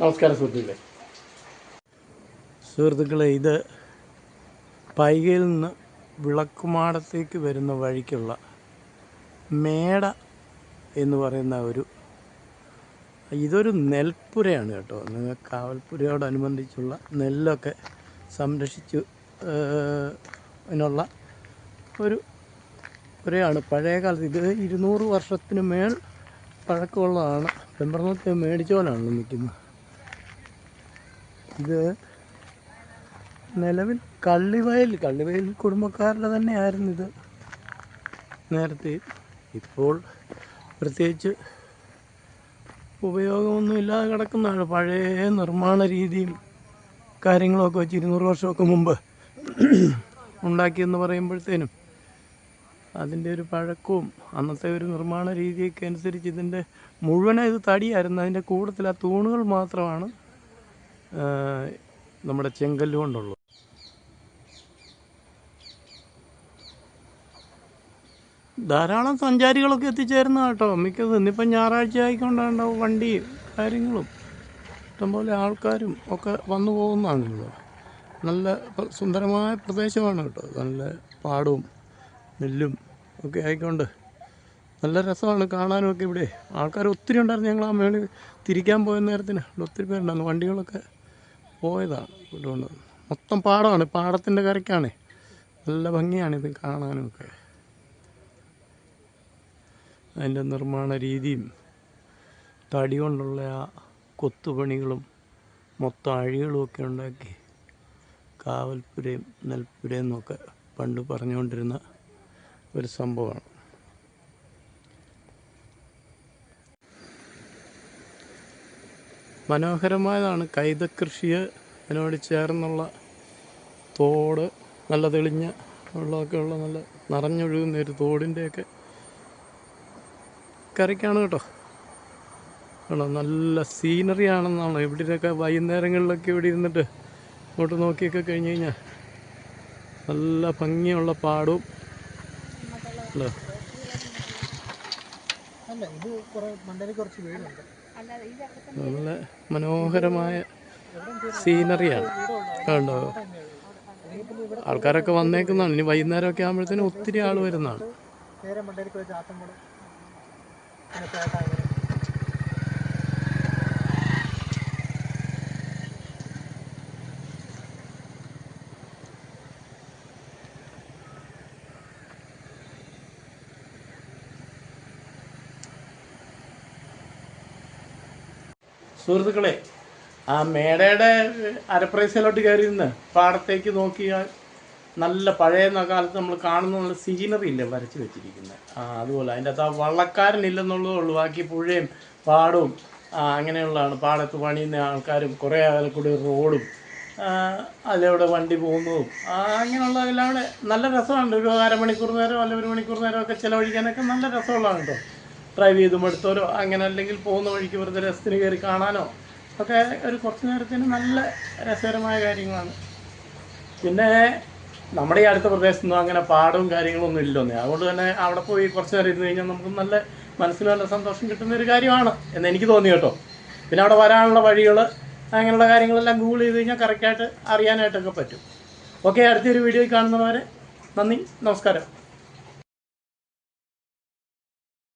നമസ്കാരം സുഹൃത്തുക്കളെ. സുഹൃത്തുക്കളെ ഇത് പൈകയിൽ നിന്ന് വിളക്കുമാടത്തേക്ക് വരുന്ന വഴിക്കുള്ള മേട എന്ന് പറയുന്ന ഒരു ഇതൊരു നെൽപ്പുരയാണ് കേട്ടോ. നിങ്ങൾ കാവൽപ്പുരയോടനുബന്ധിച്ചുള്ള നെല്ലൊക്കെ സംരക്ഷിച്ചു അതിനുള്ള ഒരു പുരയാണ്. പഴയ കാലത്ത് ഇത് ഇരുന്നൂറ് വർഷത്തിന് മേൽ പഴക്കമുള്ളതാണ്. പെമ്പറന്നത്തെ മേടിച്ചോലാണല്ലോ നിൽക്കുന്നത്. ഇത് നിലവിൽ കള്ളിവയൽ കള്ളിവയൽ കുടുംബക്കാരുടെ തന്നെയായിരുന്നു ഇത്. നേരത്തെ ഇപ്പോൾ പ്രത്യേകിച്ച് ഉപയോഗമൊന്നുമില്ലാതെ കിടക്കുന്നതാണ്. പഴയ നിർമ്മാണ രീതിയും കാര്യങ്ങളൊക്കെ വെച്ച് ഇരുന്നൂറ് വർഷമൊക്കെ മുമ്പ് ഉണ്ടാക്കിയെന്ന് പറയുമ്പോഴത്തേനും അതിന്റെ ഒരു പഴക്കവും അന്നത്തെ ഒരു നിർമ്മാണ രീതിയൊക്കെ അനുസരിച്ച് ഇതിന്റെ മുഴുവനായി ഇത് തടിയായിരുന്നു. അതിന്റെ കൂടത്തിൽ ആ തൂണുകൾ മാത്രമാണ് നമ്മുടെ ചെങ്കല്ല് കൊണ്ടുള്ളത് ധാരാളം സഞ്ചാരികളൊക്കെ എത്തിച്ചേരുന്ന കേട്ടോ. മിക്കത് ഇന്നിപ്പം ഞായറാഴ്ച ആയിക്കൊണ്ടാണ്ടാവും വണ്ടിയും കാര്യങ്ങളും. ഇഷ്ടംപോലെ ആൾക്കാരും ഒക്കെ വന്നു പോകുന്നതാണല്ലോ. നല്ല സുന്ദരമായ പ്രദേശമാണ് കേട്ടോ. നല്ല പാടവും നെല്ലും ഒക്കെ ആയിക്കൊണ്ട് നല്ല രസമാണ് കാണാനും ഒക്കെ ഇവിടെ. ആൾക്കാർ ഒത്തിരി ഉണ്ടായിരുന്നു. ഞങ്ങൾ ആ മേളിൽ തിരിക്കാൻ പോയ നേരത്തിന്. ഒത്തിരി പേരുണ്ടായിരുന്നു. വണ്ടികളൊക്കെ പോയതാണ് ഇതുകൊണ്ട് മൊത്തം പാടമാണ് പാടത്തിന്റെ കരയ്ക്കാണ്. നല്ല ഭംഗിയാണ് ഇത് കാണാനുമൊക്കെ അതിന്റെ നിർമ്മാണ രീതിയും തടി കൊണ്ടുള്ള ആ കൊത്തുപണികളും മൊത്തം അഴികളും ഒക്കെ ഉണ്ടാക്കി കാവൽപ്പുരയും നെൽപ്പുരയും എന്നൊക്കെ പണ്ട് പറഞ്ഞുകൊണ്ടിരുന്ന ഒരു സംഭവമാണ്. മനോഹരമായതാണ് കൈതക്കൃഷിയെ അതിനോട് ചേർന്നുള്ള തോട് നല്ല തെളിഞ്ഞ വെള്ളമൊക്കെ ഉള്ള നല്ല നിറഞ്ഞൊഴുകുന്ന ഒരു തോടിന്റെയൊക്കെ കരയ്ക്കാണ് കേട്ടോ. ആണോ? നല്ല സീനറി ആണെന്നാണ്? ഇവിടെയൊക്കെ വൈകുന്നേരങ്ങളിലൊക്കെ ഇവിടെ ഇരുന്നിട്ട് ഇങ്ങോട്ട് നോക്കിയൊക്കെ കഴിഞ്ഞ് കഴിഞ്ഞാൽ നല്ല ഭംഗിയുള്ള പാടും. അല്ലേ? അല്ല ഇത് കുറേ മണ്ടയിൽ കുറച്ച് വീടുണ്ട്. നല്ല മനോഹരമായ സീനറിയാണ്. കണ്ടോ? ആൾക്കാരൊക്കെ വന്നേക്കുന്നതാണ്. ഇനി വൈകുന്നേരമൊക്കെ ആകുമ്പോഴത്തേനും ഒത്തിരി ആൾ വരുന്നതാണ് നേരെ മണ്ടയിൽ കുറച്ച് ചാത്തമ്പടം പിന്നെ പേട്ടാങ്ങനെ സുഹൃത്തുക്കളെ ആ മേടയുടെ അരപ്രൈസിലോട്ട് കയറിയിരുന്ന് പാടത്തേക്ക് നോക്കിയാൽ നല്ല പഴയ കാലത്ത് നമ്മൾ കാണുന്ന നല്ല സീനറി ഇല്ല വരച്ച് വെച്ചിരിക്കുന്നത്. ആ അതുപോലെ അതിന്റെ അകത്ത് ആ വള്ളക്കാരനില്ലെന്നുള്ളതേ ഉള്ളൂ. ബാക്കി പുഴയും പാടവും അങ്ങനെയുള്ളതാണ്. പാടത്ത് പണിയുന്ന ആൾക്കാരും കുറേ അകലെ കൂടി റോഡും അതിലൂടെ വണ്ടി പോകുന്നതും അങ്ങനെയുള്ള എല്ലാം കൂടെ നല്ല രസമാണ്. ഒരു അരമണിക്കൂർ നേരം അല്ല ഒരു മണിക്കൂർ നേരം ഒക്കെ ചിലവഴിക്കാനൊക്കെ നല്ല രസമുള്ളതാണ് കേട്ടോ. ഡ്രൈവ് ചെയ്ത് മടുത്തോരോ അങ്ങനെ അല്ലെങ്കിൽ പോകുന്ന വഴിക്ക് വെറുതെ രസത്തിന് കയറി കാണാനോ? ഒക്കെ ഒരു കുറച്ച് നേരത്തിന് നല്ല രസകരമായ കാര്യങ്ങളാണ്. പിന്നെ നമ്മുടെ ഈ അടുത്ത പ്രദേശത്തൊന്നും അങ്ങനെ പാടവും കാര്യങ്ങളൊന്നും ഇല്ലൊന്നേ അതുകൊണ്ട് തന്നെ അവിടെ പോയി കുറച്ച് നേരം ഇരുന്ന് കഴിഞ്ഞാൽ നമുക്ക് നല്ല മനസ്സിന് നല്ല സന്തോഷം കിട്ടുന്ന ഒരു കാര്യമാണ് എന്ന് എനിക്ക് തോന്നി കേട്ടോ. പിന്നെ അവിടെ വരാനുള്ള വഴികൾ അങ്ങനെയുള്ള കാര്യങ്ങളെല്ലാം ഗൂഗിൾ ചെയ്ത് കഴിഞ്ഞാൽ കറക്റ്റായിട്ട് അറിയാനായിട്ടൊക്കെ പറ്റും. ഓക്കെ അടുത്തൊരു വീഡിയോയിൽ കാണുന്നവരെ നന്ദി നമസ്കാരം.